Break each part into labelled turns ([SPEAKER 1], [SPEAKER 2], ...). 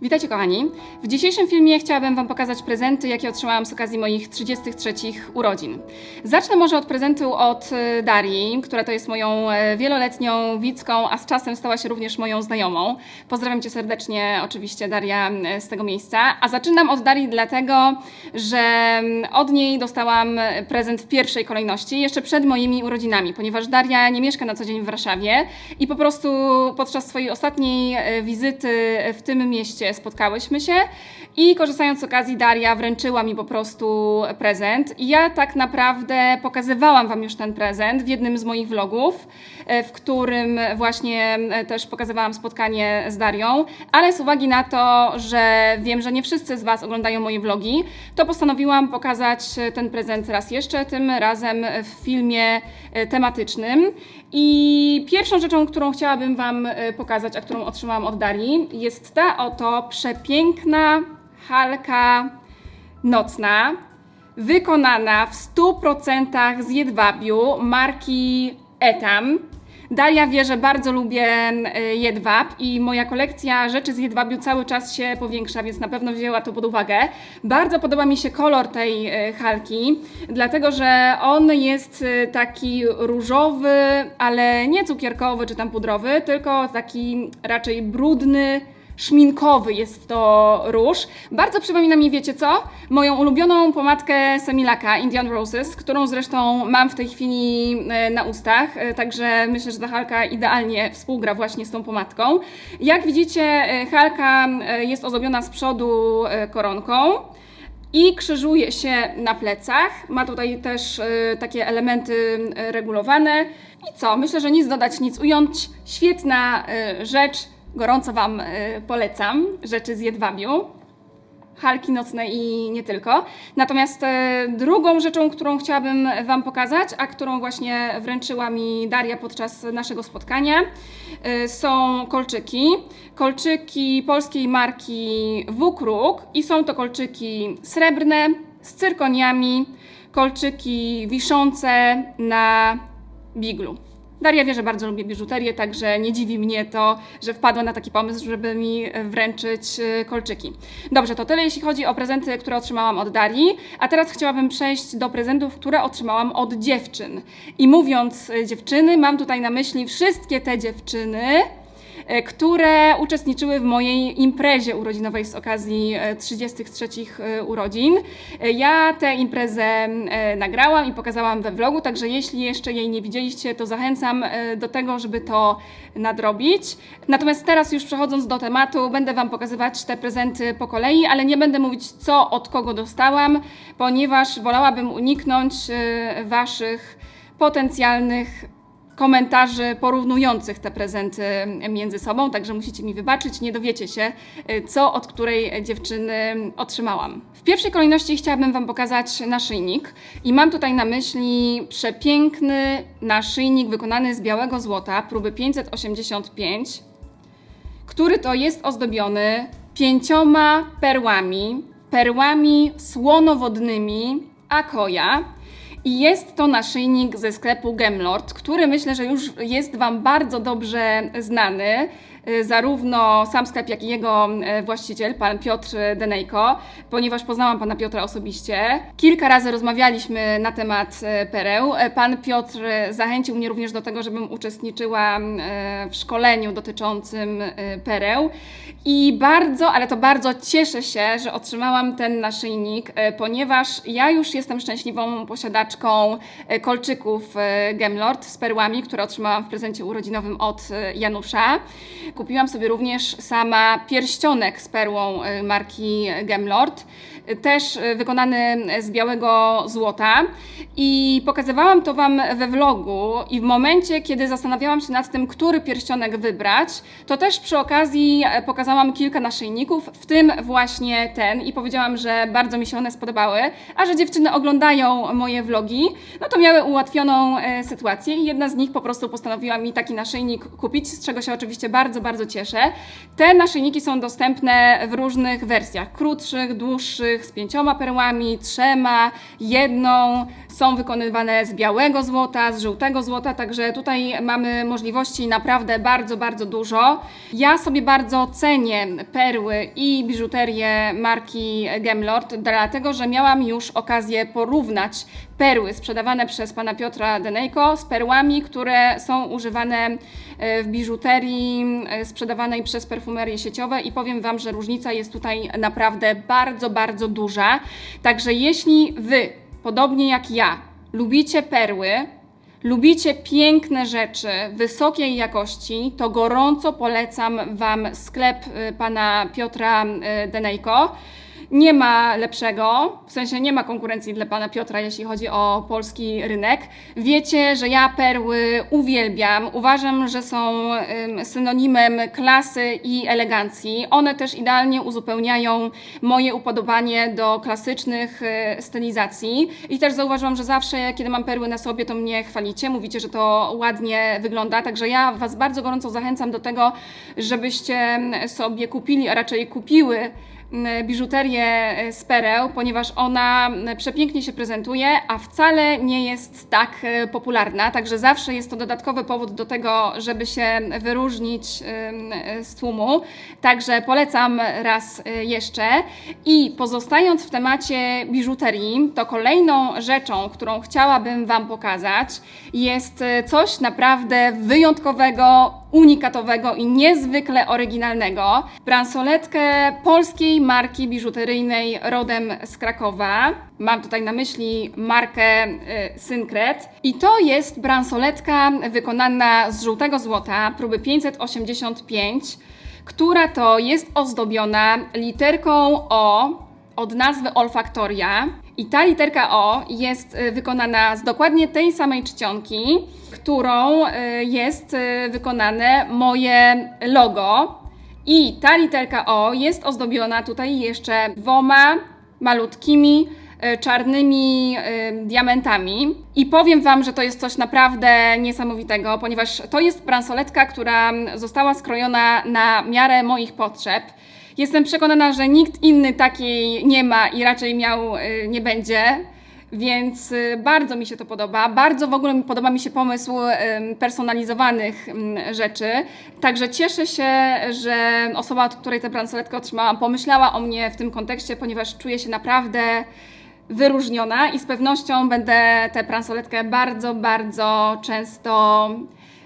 [SPEAKER 1] Witajcie kochani. W dzisiejszym filmie chciałabym Wam pokazać prezenty, jakie otrzymałam z okazji moich 33 urodzin. Zacznę może od prezentu od e, Darii, która to jest moją e, wieloletnią widzką, a z czasem stała się również moją znajomą. Pozdrawiam Cię serdecznie, oczywiście Daria e, z tego miejsca. A zaczynam od Darii dlatego, że mm, od niej dostałam prezent w pierwszej kolejności, jeszcze przed moimi urodzinami, ponieważ Daria nie mieszka na co dzień w Warszawie i po prostu podczas swojej ostatniej e, wizyty w tym mieście spotkałyśmy się i korzystając z okazji Daria wręczyła mi po prostu prezent. I ja tak naprawdę pokazywałam Wam już ten prezent w jednym z moich vlogów, e, w którym właśnie e, też pokazywałam spotkanie z Darią, ale z uwagi na to, że wiem, że nie wszyscy z Was oglądają moje vlogi, to postanowiłam pokazać ten prezent raz jeszcze, tym razem w filmie e, tematycznym. I pierwszą rzeczą, którą chciałabym Wam e, pokazać, a którą otrzymałam od Darii, jest ta oto przepiękna halka nocna, wykonana w 100% z jedwabiu marki Etam. Daria wie, że bardzo lubię e, jedwab i moja kolekcja rzeczy z jedwabiu cały czas się powiększa, więc na pewno wzięła to pod uwagę. Bardzo podoba mi się kolor tej e, halki, dlatego że on jest e, taki różowy, ale nie cukierkowy czy tam pudrowy, tylko taki raczej brudny, szminkowy jest to róż. Bardzo przypomina mi, wiecie co? Moją ulubioną pomadkę Semilaka Indian Roses, którą zresztą mam w tej chwili e, na ustach, e, także myślę, że ta halka idealnie współgra właśnie z tą pomadką. Jak widzicie, e, halka jest ozdobiona z przodu koronką i krzyżuje się na plecach. Ma tutaj też e, takie elementy regulowane. I co? Myślę, że nic dodać, nic ująć. Świetna e, rzecz. Gorąco Wam e, polecam rzeczy z jedwabiu. Halki nocne i nie tylko. Natomiast e, drugą rzeczą, którą chciałabym Wam pokazać, a którą właśnie wręczyła mi Daria podczas naszego spotkania, e, są kolczyki. Kolczyki polskiej marki Wukruk i są to kolczyki srebrne z cyrkoniami, kolczyki wiszące na biglu. Daria wie, że bardzo lubię biżuterię, także nie dziwi mnie to, że wpadła na taki pomysł, żeby mi wręczyć e, kolczyki. Dobrze, to tyle jeśli chodzi o prezenty, które otrzymałam od Darii, a teraz chciałabym przejść do prezentów, które otrzymałam od dziewczyn. I mówiąc e, dziewczyny, mam tutaj na myśli wszystkie te dziewczyny, które uczestniczyły w mojej imprezie urodzinowej z okazji e, 33 e, urodzin. E, Ja tę imprezę e, nagrałam i pokazałam we vlogu, także jeśli jeszcze jej nie widzieliście, to zachęcam e, do tego, żeby to nadrobić. Natomiast teraz już przechodząc do tematu, będę Wam pokazywać te prezenty po kolei, ale nie będę mówić co od kogo dostałam, ponieważ wolałabym uniknąć e, Waszych potencjalnych komentarzy porównujących te prezenty między sobą, także musicie mi wybaczyć, nie dowiecie się, y, co od której dziewczyny otrzymałam. W pierwszej kolejności chciałabym Wam pokazać naszyjnik i mam tutaj na myśli przepiękny naszyjnik wykonany z białego złota, próby 585, który to jest ozdobiony pięcioma perłami, perłami słonowodnymi Akoya. I jest to naszyjnik ze sklepu Gemlord, który myślę, że już jest Wam bardzo dobrze znany. Y, Zarówno sam sklep, jak i jego y, właściciel, pan Piotr Denejko, ponieważ poznałam pana Piotra osobiście. Kilka razy rozmawialiśmy na temat y, pereł. Pan Piotr zachęcił mnie również do tego, żebym uczestniczyła w szkoleniu dotyczącym pereł. I bardzo, ale to bardzo cieszę się, że otrzymałam ten naszyjnik, ponieważ ja już jestem szczęśliwą posiadaczką kolczyków Gemlord z perłami, które otrzymałam w prezencie urodzinowym od Janusza. Kupiłam sobie również sama pierścionek z perłą e, marki Gemlord, też e, wykonany z białego złota. I pokazywałam to Wam we vlogu i w momencie, kiedy zastanawiałam się nad tym, który pierścionek wybrać, to też przy okazji e, pokazałam kilka naszyjników, w tym właśnie ten i powiedziałam, że bardzo mi się one spodobały, a że dziewczyny oglądają moje vlogi, no to miały ułatwioną e, sytuację i jedna z nich po prostu postanowiła mi taki naszyjnik kupić, z czego się oczywiście bardzo, bardzo cieszę. Te naszyjniki są dostępne w różnych wersjach, krótszych, dłuższych, z pięcioma perłami, trzema, jedną, są wykonywane z białego złota, z żółtego złota, także tutaj mamy możliwości naprawdę bardzo, bardzo dużo. Ja sobie bardzo cenię perły i biżuterię marki Gemlord, dlatego że miałam już okazję porównać perły sprzedawane przez pana Piotra Denejko z perłami, które są używane w biżuterii e, sprzedawanej przez perfumerie sieciowe i powiem wam, że różnica jest tutaj naprawdę bardzo, bardzo duża. Także jeśli wy, podobnie jak ja, lubicie perły, lubicie piękne rzeczy wysokiej jakości, to gorąco polecam Wam sklep y, pana Piotra Denejko. Nie ma lepszego, w sensie nie ma konkurencji dla pana Piotra, jeśli chodzi o polski rynek. Wiecie, że ja perły uwielbiam. Uważam, że są synonimem klasy i elegancji. One też idealnie uzupełniają moje upodobanie do klasycznych y, stylizacji. I też zauważyłam, że zawsze, kiedy mam perły na sobie, to mnie chwalicie. Mówicie, że to ładnie wygląda. Także ja Was bardzo gorąco zachęcam do tego, żebyście sobie kupili, a raczej kupiły biżuterię e, z pereł, ponieważ ona przepięknie się prezentuje, a wcale nie jest tak e, popularna. Także zawsze jest to dodatkowy powód do tego, żeby się wyróżnić e, z tłumu. Także polecam raz jeszcze. I pozostając w temacie biżuterii, to kolejną rzeczą, którą chciałabym Wam pokazać, jest coś naprawdę wyjątkowego, unikatowego i niezwykle oryginalnego. Bransoletkę polskiej marki biżuteryjnej rodem z Krakowa. Mam tutaj na myśli markę y, Syncret. I to jest bransoletka wykonana z żółtego złota, próby 585, która to jest ozdobiona literką O od nazwy olfaktoria. I ta literka O jest y, wykonana z dokładnie tej samej czcionki, którą y, jest y, wykonane moje logo. I ta literka O jest ozdobiona tutaj jeszcze dwoma malutkimi czarnymi diamentami. I powiem Wam, że to jest coś naprawdę niesamowitego, ponieważ to jest bransoletka, która została skrojona na miarę moich potrzeb. Jestem przekonana, że nikt inny takiej nie ma i raczej miał y, nie będzie. Więc y, bardzo mi się to podoba. Bardzo w ogóle podoba mi się pomysł personalizowanych rzeczy. Także cieszę się, że osoba, od której tę bransoletkę otrzymałam, pomyślała o mnie w tym kontekście, ponieważ czuję się naprawdę wyróżniona i z pewnością będę tę bransoletkę bardzo, bardzo często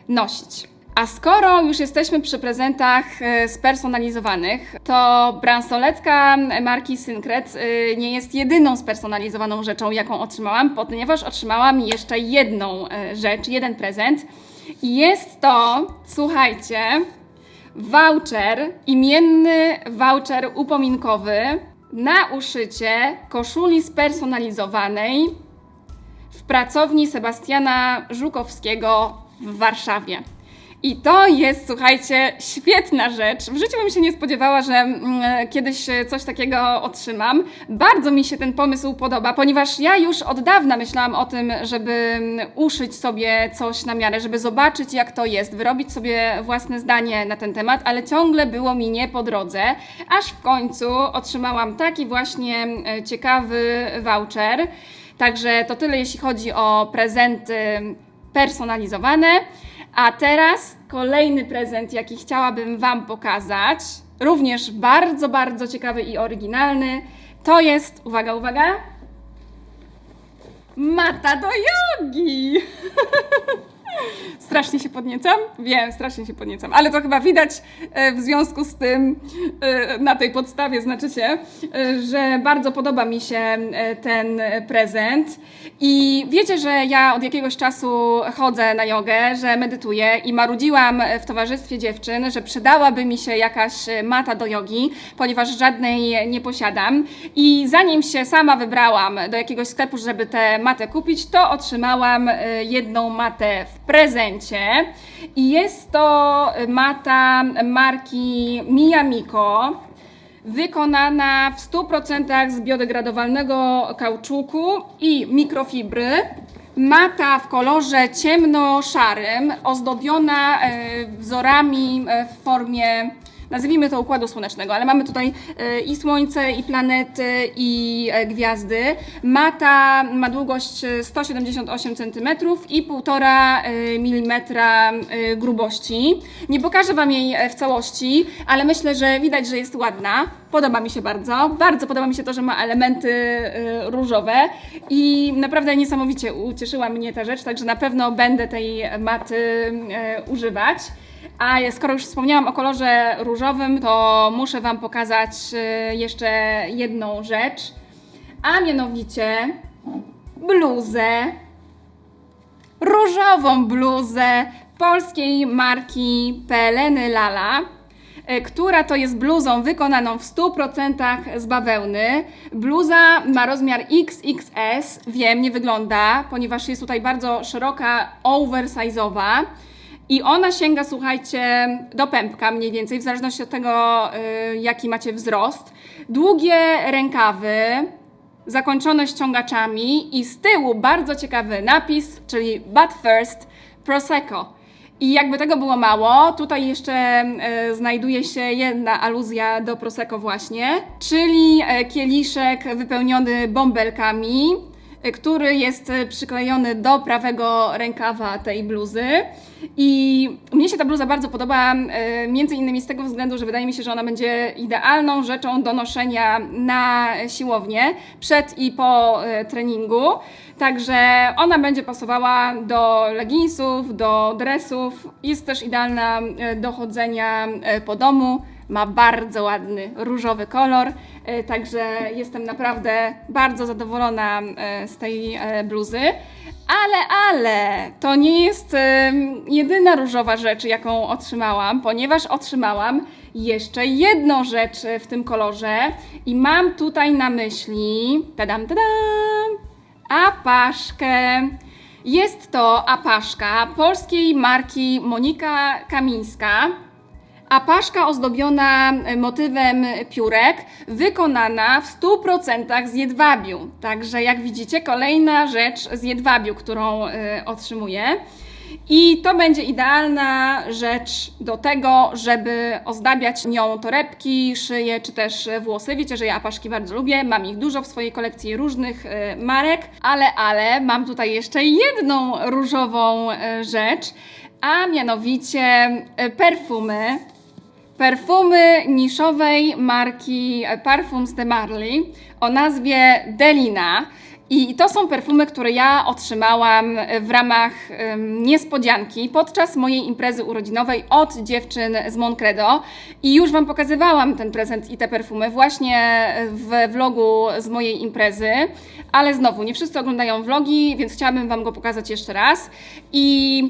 [SPEAKER 1] nosić. A skoro już jesteśmy przy prezentach e, spersonalizowanych, to bransoletka marki Syncret e, nie jest jedyną spersonalizowaną rzeczą, jaką otrzymałam, ponieważ otrzymałam jeszcze jedną e, rzecz, jeden prezent. I jest to, słuchajcie, voucher, imienny voucher upominkowy na uszycie koszuli spersonalizowanej w pracowni Sebastiana Żukowskiego w Warszawie. I to jest, słuchajcie, świetna rzecz. W życiu bym się nie spodziewała, że mm, kiedyś coś takiego otrzymam. Bardzo mi się ten pomysł podoba, ponieważ ja już od dawna myślałam o tym, żeby mm, uszyć sobie coś na miarę, żeby zobaczyć, jak to jest, wyrobić sobie własne zdanie na ten temat, ale ciągle było mi nie po drodze, aż w końcu otrzymałam taki właśnie e, ciekawy voucher. Także to tyle, jeśli chodzi o prezenty personalizowane. A teraz kolejny prezent, jaki chciałabym Wam pokazać, również bardzo, bardzo ciekawy i oryginalny, to jest, uwaga, uwaga, mata do jogi! Strasznie się podniecam? Wiem, strasznie się podniecam, ale to chyba widać e, w związku z tym, e, na tej podstawie znaczy się, e, że bardzo podoba mi się ten prezent. I wiecie, że ja od jakiegoś czasu chodzę na jogę, że medytuję i marudziłam w towarzystwie dziewczyn, że przydałaby mi się jakaś mata do jogi, ponieważ żadnej nie posiadam. I zanim się sama wybrałam do jakiegoś sklepu, żeby tę matę kupić, to otrzymałam jedną matę w prezencie. I jest to mata marki Miyamiko wykonana w 100% z biodegradowalnego kauczuku i mikrofibry. Mata w kolorze ciemno-szarym, ozdobiona e, wzorami e, w formie nazwijmy to układu słonecznego, ale mamy tutaj e, i słońce, i planety, i e, gwiazdy. Mata ma długość e, 178 cm i 1,5 mm e, grubości. Nie pokażę Wam jej e, w całości, ale myślę, że widać, że jest ładna. Podoba mi się bardzo. Bardzo podoba mi się to, że ma elementy e, różowe i naprawdę niesamowicie ucieszyła mnie ta rzecz, także na pewno będę tej maty e, używać. A skoro już wspomniałam o kolorze różowym, to muszę Wam pokazać e, jeszcze jedną rzecz, a mianowicie bluzę różową bluzę polskiej marki Peleny Lala, e, która to jest bluzą wykonaną w 100% z bawełny. Bluza ma rozmiar XXS, wiem, nie wygląda, ponieważ jest tutaj bardzo szeroka, oversize'owa. I ona sięga, słuchajcie, do pępka mniej więcej, w zależności od tego, y, jaki macie wzrost. Długie rękawy, zakończone ściągaczami i z tyłu bardzo ciekawy napis, czyli But First Prosecco. I jakby tego było mało, tutaj jeszcze e, znajduje się jedna aluzja do Prosecco właśnie, czyli e, kieliszek wypełniony bąbelkami, który jest e, przyklejony do prawego rękawa tej bluzy. I mnie się ta bluza bardzo podoba, e, między innymi z tego względu, że wydaje mi się, że ona będzie idealną rzeczą do noszenia na siłownię przed i po e, treningu. Także ona będzie pasowała do leginsów, do dresów. Jest też idealna do chodzenia po domu. Ma bardzo ładny różowy kolor, e, także jestem naprawdę bardzo zadowolona e, z tej e, bluzy. Ale, ale to nie jest jedyna różowa rzecz, jaką otrzymałam, ponieważ otrzymałam jeszcze jedną rzecz w tym kolorze i mam tutaj na myśli, tadam, tadam, apaszkę. Jest to apaszka polskiej marki Monika Kamińska. Apaszka ozdobiona motywem piórek, wykonana w 100% z jedwabiu. Także jak widzicie, kolejna rzecz z jedwabiu, którą y, otrzymuję. I to będzie idealna rzecz do tego, żeby ozdabiać nią torebki, szyję czy też włosy. Wiecie, że ja apaszki bardzo lubię, mam ich dużo w swojej kolekcji różnych y, marek, ale, ale mam tutaj jeszcze jedną różową rzecz, a mianowicie perfumy perfumy niszowej marki Parfums de Marly o nazwie Delina. I to są perfumy, które ja otrzymałam w ramach niespodzianki podczas mojej imprezy urodzinowej od dziewczyn z Moncredo. I już Wam pokazywałam ten prezent i te perfumy właśnie w vlogu z mojej imprezy. Ale znowu, nie wszyscy oglądają vlogi, więc chciałabym Wam go pokazać jeszcze raz. I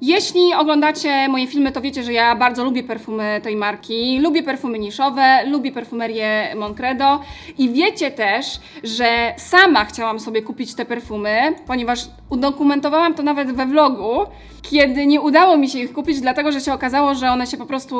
[SPEAKER 1] jeśli oglądacie moje filmy, to wiecie, że ja bardzo lubię perfumy tej marki. Lubię perfumy niszowe, lubię perfumerię Moncredo i wiecie też, że sama chciałam sobie kupić te perfumy, ponieważ udokumentowałam to nawet we vlogu, kiedy nie udało mi się ich kupić, dlatego że się okazało, że one się po prostu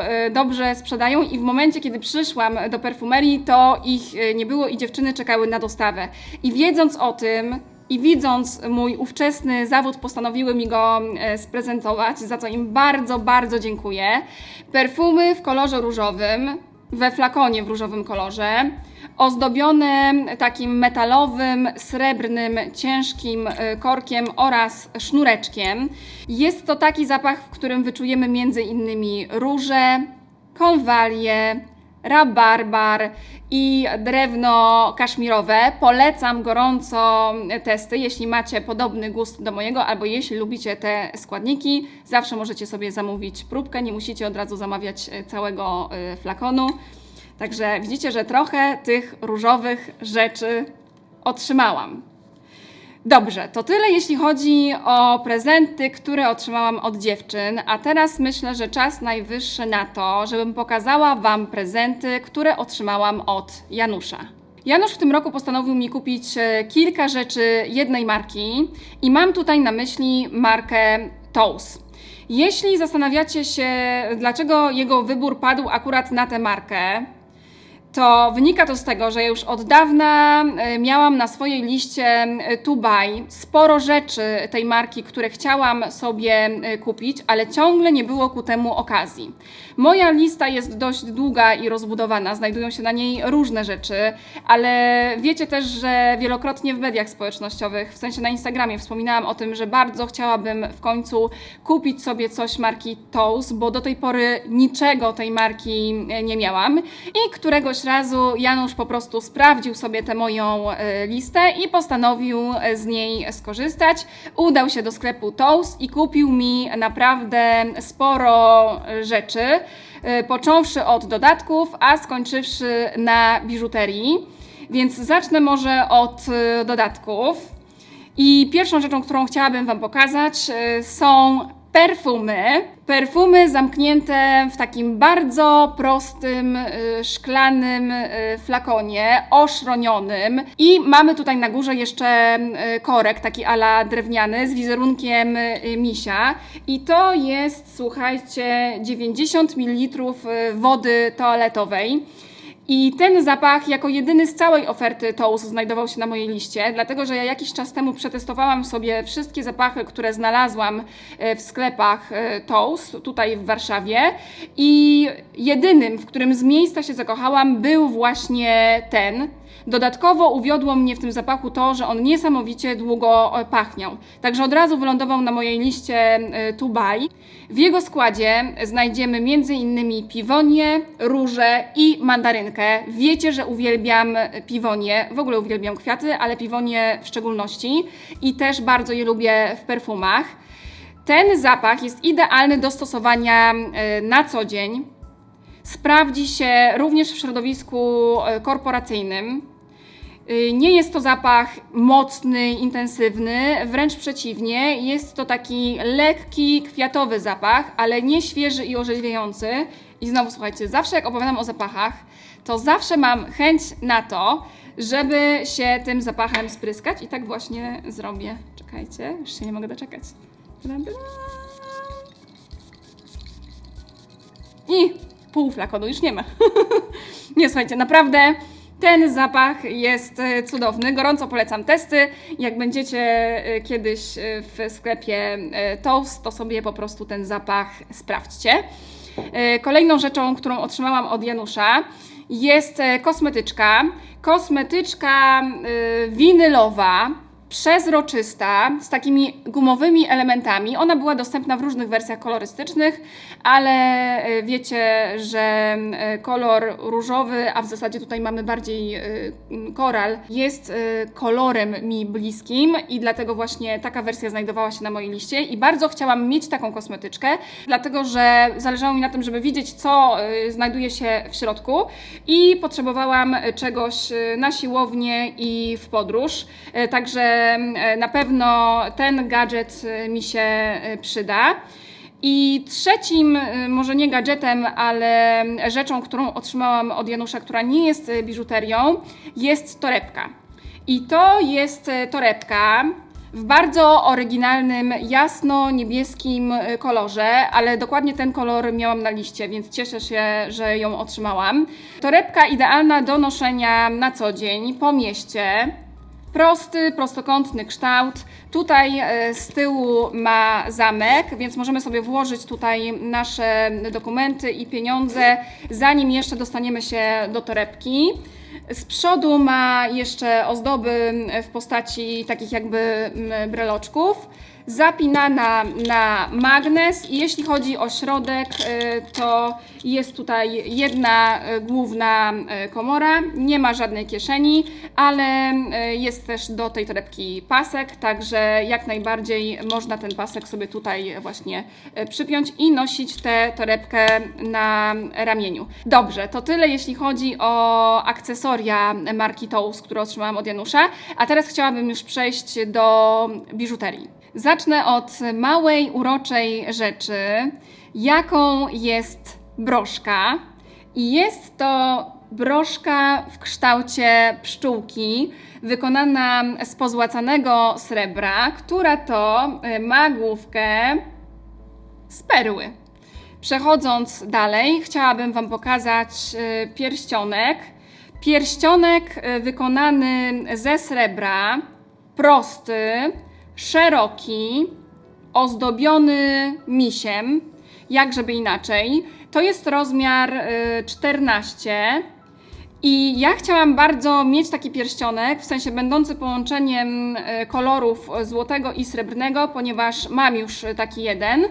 [SPEAKER 1] e, dobrze sprzedają i w momencie, kiedy przyszłam do perfumerii, to ich e, nie było i dziewczyny czekały na dostawę. I wiedząc o tym, i widząc mój ówczesny zawód, postanowiły mi go e, sprezentować, za co im bardzo, bardzo dziękuję. Perfumy w kolorze różowym, we flakonie w różowym kolorze, ozdobione takim metalowym, srebrnym, ciężkim e, korkiem oraz sznureczkiem. Jest to taki zapach, w którym wyczujemy między innymi róże, konwalie, rabarbar i drewno kaszmirowe. Polecam gorąco testy, jeśli macie podobny gust do mojego, albo jeśli lubicie te składniki, zawsze możecie sobie zamówić próbkę, nie musicie od razu zamawiać e, całego e, flakonu. Także widzicie, że trochę tych różowych rzeczy otrzymałam. Dobrze, to tyle jeśli chodzi o prezenty, które otrzymałam od dziewczyn, a teraz myślę, że czas najwyższy na to, żebym pokazała Wam prezenty, które otrzymałam od Janusza. Janusz w tym roku postanowił mi kupić e, kilka rzeczy jednej marki i mam tutaj na myśli markę Toes. Jeśli zastanawiacie się, dlaczego jego wybór padł akurat na tę markę, to wynika to z tego, że już od dawna e, miałam na swojej liście e, buy sporo rzeczy tej marki, które chciałam sobie e, kupić, ale ciągle nie było ku temu okazji. Moja lista jest dość długa i rozbudowana, znajdują się na niej różne rzeczy, ale wiecie też, że wielokrotnie w mediach społecznościowych, w sensie na Instagramie, wspominałam o tym, że bardzo chciałabym w końcu kupić sobie coś marki Toast, bo do tej pory niczego tej marki nie miałam i któregoś razu Janusz po prostu sprawdził sobie tę moją e, listę i postanowił e, z niej skorzystać. Udał się do sklepu Toast i kupił mi naprawdę sporo rzeczy, począwszy od dodatków, a skończywszy na biżuterii. Więc zacznę może od e, dodatków. I pierwszą rzeczą, którą chciałabym Wam pokazać, e, są perfumy. Perfumy zamknięte w takim bardzo prostym, e, szklanym e, flakonie, oszronionym. I mamy tutaj na górze jeszcze e, korek, taki ala drewniany, z wizerunkiem misia. I to jest, słuchajcie, 90 ml wody toaletowej. I ten zapach jako jedyny z całej oferty Toast znajdował się na mojej liście, dlatego że ja jakiś czas temu przetestowałam sobie wszystkie zapachy, które znalazłam e, w sklepach e, Toast tutaj w Warszawie i jedynym, w którym z miejsca się zakochałam, był właśnie ten. Dodatkowo uwiodło mnie w tym zapachu to, że on niesamowicie długo e, pachniał. Także od razu wylądował na mojej liście buy. W jego składzie znajdziemy m.in. piwonię, róże i mandarynkę. Wiecie, że uwielbiam piwonię, w ogóle uwielbiam kwiaty, ale piwonię w szczególności i też bardzo je lubię w perfumach. Ten zapach jest idealny do stosowania e, na co dzień. Sprawdzi się również w środowisku e, korporacyjnym. Y, Nie jest to zapach mocny, intensywny, wręcz przeciwnie, jest to taki lekki, kwiatowy zapach, ale nie świeży i orzeźwiający. I znowu słuchajcie, zawsze jak opowiadam o zapachach, to zawsze mam chęć na to, żeby się tym zapachem spryskać i tak właśnie zrobię. Czekajcie, już się nie mogę doczekać. I pół flakonu już nie ma. nie, słuchajcie, naprawdę ten zapach jest e, cudowny. Gorąco polecam testy. Jak będziecie e, kiedyś e, w sklepie Toast, to sobie po prostu ten zapach sprawdźcie. E, Kolejną rzeczą, którą otrzymałam od Janusza, jest e, kosmetyczka. Kosmetyczka e, winylowa, przezroczysta, z takimi gumowymi elementami. Ona była dostępna w różnych wersjach kolorystycznych, ale e, wiecie, że e, kolor różowy, a w zasadzie tutaj mamy bardziej e, koral, jest kolorem mi bliskim i dlatego właśnie taka wersja znajdowała się na mojej liście i bardzo chciałam mieć taką kosmetyczkę, dlatego że zależało mi na tym, żeby widzieć, co znajduje się w środku i potrzebowałam czegoś na siłownię i w podróż. Także na pewno ten gadżet e, mi się e, przyda. I trzecim, e, może nie gadżetem, ale rzeczą, którą otrzymałam od Janusza, która nie jest e, biżuterią, jest torebka. I to jest e, torebka w bardzo oryginalnym, jasno-niebieskim e, kolorze, ale dokładnie ten kolor miałam na liście, więc cieszę się, że ją otrzymałam. Torebka idealna do noszenia na co dzień po mieście. Prosty, prostokątny kształt. Tutaj e, z tyłu ma zamek, więc możemy sobie włożyć tutaj nasze dokumenty i pieniądze, zanim jeszcze dostaniemy się do torebki. Z przodu ma jeszcze ozdoby w postaci takich jakby breloczków. Zapinana na magnes i jeśli chodzi o środek, y, to jest tutaj jedna y, główna y, komora, nie ma żadnej kieszeni, ale jest też do tej torebki pasek, także jak najbardziej można ten pasek sobie tutaj właśnie przypiąć i nosić tę torebkę na ramieniu. Dobrze, to tyle jeśli chodzi o akcesoria marki Toast, które otrzymałam od Janusza, a teraz chciałabym już przejść do biżuterii. Zacznę od małej, uroczej rzeczy, jaką jest broszka. I jest to broszka w kształcie pszczółki, wykonana z pozłacanego srebra, która to y, ma główkę z perły. Przechodząc dalej, chciałabym Wam pokazać y, pierścionek. pierścionek e, wykonany ze srebra, prosty, szeroki, ozdobiony misiem, jak żeby inaczej. To jest rozmiar y, 14. I ja chciałam bardzo mieć taki pierścionek, w sensie będący połączeniem y, kolorów złotego i srebrnego, ponieważ mam już taki jeden.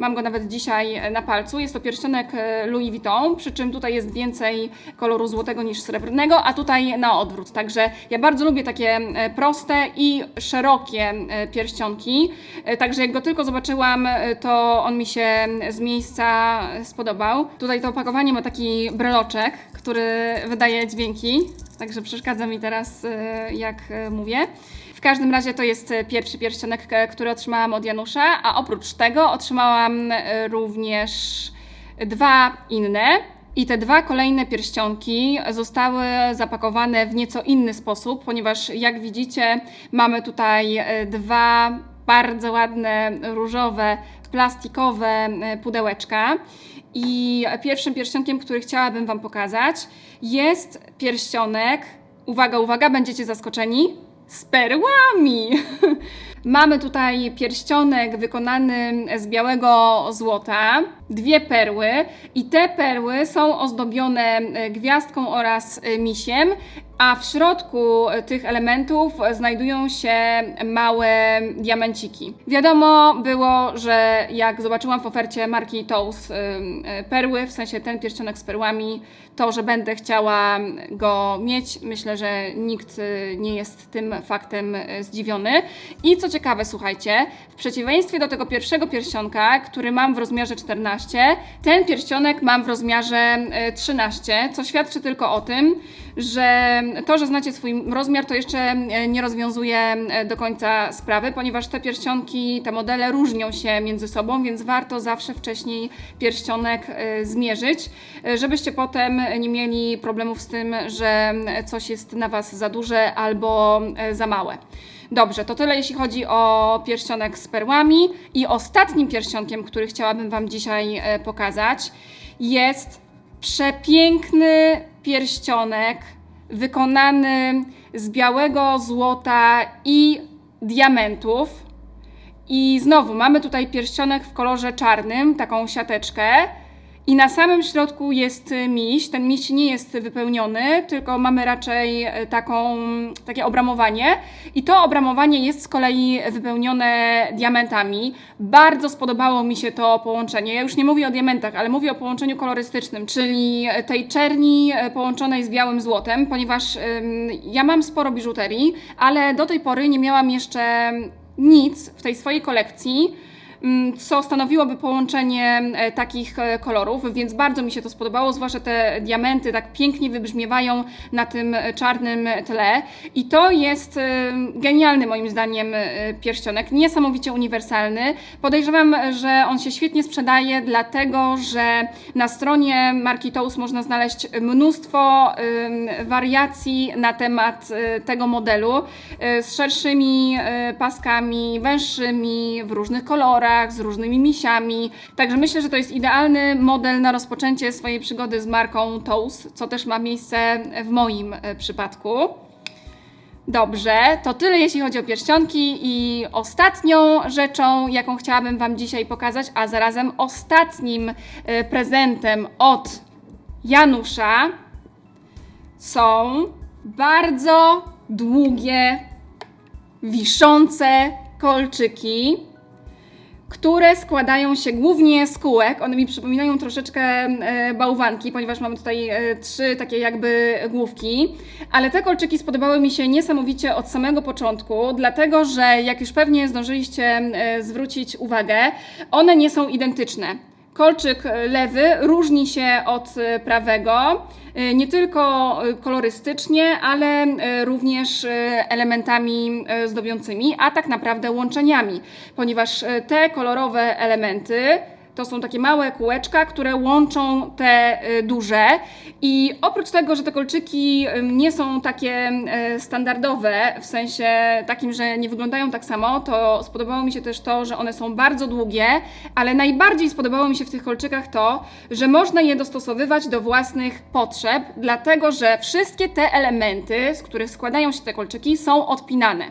[SPEAKER 1] Mam go nawet dzisiaj na palcu. Jest to pierścionek e, Louis Vuitton, przy czym tutaj jest więcej koloru złotego niż srebrnego, a tutaj na odwrót. Także ja bardzo lubię takie e, proste i szerokie e, pierścionki. Także jak go tylko zobaczyłam, to on mi się z miejsca spodobał. Tutaj to opakowanie ma taki breloczek, który wydaje dźwięki, także przeszkadza mi teraz, e, jak e, mówię. W każdym razie to jest e, pierwszy pierścionek, który otrzymałam od Janusza, a oprócz tego otrzymałam również dwa inne. I te dwa kolejne pierścionki zostały zapakowane w nieco inny sposób, ponieważ jak widzicie, mamy tutaj dwa bardzo ładne, różowe, plastikowe e, pudełeczka. I pierwszym pierścionkiem, który chciałabym Wam pokazać, jest pierścionek. Uwaga, uwaga, będziecie zaskoczeni z perłami. Mamy tutaj pierścionek wykonany z białego złota, dwie perły i te perły są ozdobione e, gwiazdką oraz e, misiem, a w środku e, tych elementów znajdują się małe diamenciki. Wiadomo było, że jak zobaczyłam w ofercie marki Toast perły, w sensie ten pierścionek z perłami, to, że będę chciała go mieć, myślę, że nikt nie jest tym faktem zdziwiony. I co ciekawe, słuchajcie, w przeciwieństwie do tego pierwszego pierścionka, który mam w rozmiarze 14, ten pierścionek mam w rozmiarze y, 13, co świadczy tylko o tym, że to, że znacie swój rozmiar, to jeszcze y, nie rozwiązuje y, do końca sprawy, ponieważ te pierścionki, te modele różnią się między sobą, więc warto zawsze wcześniej pierścionek y, zmierzyć, żebyście potem nie mieli problemów z tym, że coś jest na Was za duże albo za małe. Dobrze, to tyle jeśli chodzi o pierścionek z perłami. I ostatnim pierścionkiem, który chciałabym Wam dzisiaj e, pokazać, jest przepiękny pierścionek wykonany z białego złota i diamentów. I znowu mamy tutaj pierścionek w kolorze czarnym, taką siateczkę. I na samym środku jest y, miś. Ten miś nie jest wypełniony, tylko mamy raczej y, taką, takie obramowanie. I to obramowanie jest z kolei wypełnione diamentami. Bardzo spodobało mi się to połączenie. Ja już nie mówię o diamentach, ale mówię o połączeniu kolorystycznym, czyli tej czerni y, połączonej z białym złotem, ponieważ ja mam sporo biżuterii, ale do tej pory nie miałam jeszcze nic w tej swojej kolekcji, mm, co stanowiłoby połączenie e, takich e, kolorów, więc bardzo mi się to spodobało, zwłaszcza te diamenty tak pięknie wybrzmiewają na tym e, czarnym tle. I to jest genialny moim zdaniem pierścionek, niesamowicie uniwersalny. Podejrzewam, że on się świetnie sprzedaje, dlatego że na stronie marki Toast można znaleźć mnóstwo wariacji na temat tego modelu z szerszymi paskami, węższymi, w różnych kolorach, z różnymi misiami. Także myślę, że to jest idealny model na rozpoczęcie swojej przygody z marką Toast, co też ma miejsce w moim e, przypadku. Dobrze, to tyle jeśli chodzi o pierścionki i ostatnią rzeczą, jaką chciałabym Wam dzisiaj pokazać, a zarazem ostatnim e, prezentem od Janusza są bardzo długie, wiszące kolczyki, które składają się głównie z kółek. One mi przypominają troszeczkę e, bałwanki, ponieważ mamy tutaj e, trzy takie jakby główki. Ale te kolczyki spodobały mi się niesamowicie od samego początku, dlatego że jak już pewnie zdążyliście e, zwrócić uwagę, one nie są identyczne. Kolczyk e, lewy różni się od e, prawego e, nie tylko kolorystycznie, ale również elementami zdobiącymi, a tak naprawdę łączeniami, ponieważ te kolorowe elementy To są takie małe kółeczka, które łączą te y, duże. I oprócz tego, że te kolczyki nie są takie y, standardowe, w sensie takim, że nie wyglądają tak samo, to spodobało mi się też to, że one są bardzo długie, ale najbardziej spodobało mi się w tych kolczykach to, że można je dostosowywać do własnych potrzeb, dlatego że wszystkie te elementy, z których składają się te kolczyki, są odpinane.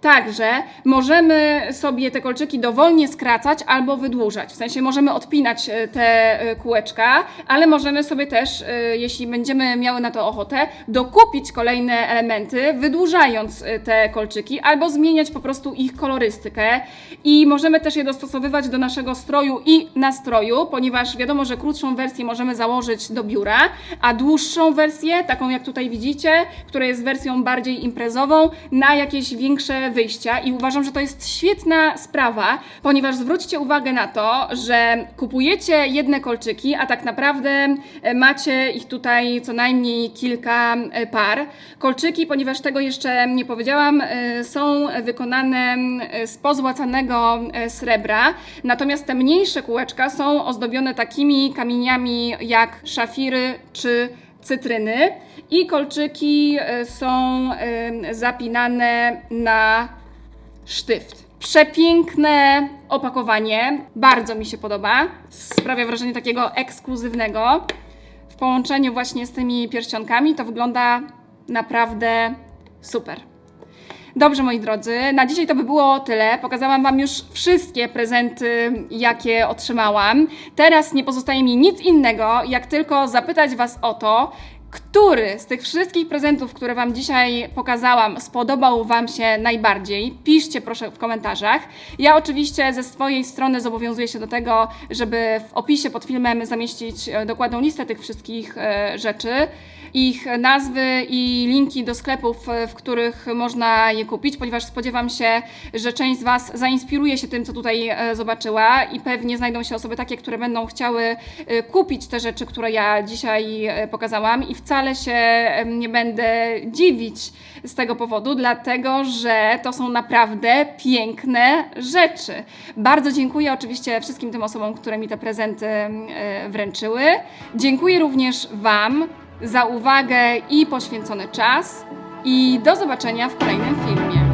[SPEAKER 1] Także możemy sobie te kolczyki dowolnie skracać albo wydłużać. W sensie możemy odpinać e, te e, kółeczka, ale możemy sobie też, e, jeśli będziemy miały na to ochotę, dokupić kolejne elementy, wydłużając te kolczyki, albo zmieniać po prostu ich kolorystykę. I możemy też je dostosowywać do naszego stroju i nastroju, ponieważ wiadomo, że krótszą wersję możemy założyć do biura, a dłuższą wersję, taką jak tutaj widzicie, która jest wersją bardziej imprezową, na jakieś większe wyjścia. I uważam, że to jest świetna sprawa, ponieważ zwróćcie uwagę na to, że kupujecie jedne kolczyki, a tak naprawdę e, macie ich tutaj co najmniej kilka e, par. Kolczyki, ponieważ tego jeszcze nie powiedziałam, e, są wykonane z pozłacanego srebra, natomiast te mniejsze kółeczka są ozdobione takimi kamieniami jak szafiry czy cytryny i kolczyki e, są e, zapinane na sztyft. Przepiękne opakowanie, bardzo mi się podoba. Sprawia wrażenie takiego ekskluzywnego. W połączeniu właśnie z tymi pierścionkami to wygląda naprawdę super. Dobrze, moi drodzy, na dzisiaj to by było tyle. Pokazałam Wam już wszystkie prezenty, jakie otrzymałam. Teraz nie pozostaje mi nic innego, jak tylko zapytać Was o to, który z tych wszystkich prezentów, które Wam dzisiaj pokazałam, spodobał Wam się najbardziej? Piszcie proszę w komentarzach. Ja oczywiście ze swojej strony zobowiązuję się do tego, żeby w opisie pod filmem zamieścić e, dokładną listę tych wszystkich e, rzeczy, ich nazwy i linki do sklepów, w których można je kupić, ponieważ spodziewam się, że część z Was zainspiruje się tym, co tutaj e, zobaczyła i pewnie znajdą się osoby takie, które będą chciały e, kupić te rzeczy, które ja dzisiaj e, pokazałam i wcale się nie będę dziwić z tego powodu, dlatego że to są naprawdę piękne rzeczy. Bardzo dziękuję oczywiście wszystkim tym osobom, które mi te prezenty wręczyły. Dziękuję również Wam za uwagę i poświęcony czas i do zobaczenia w kolejnym filmie.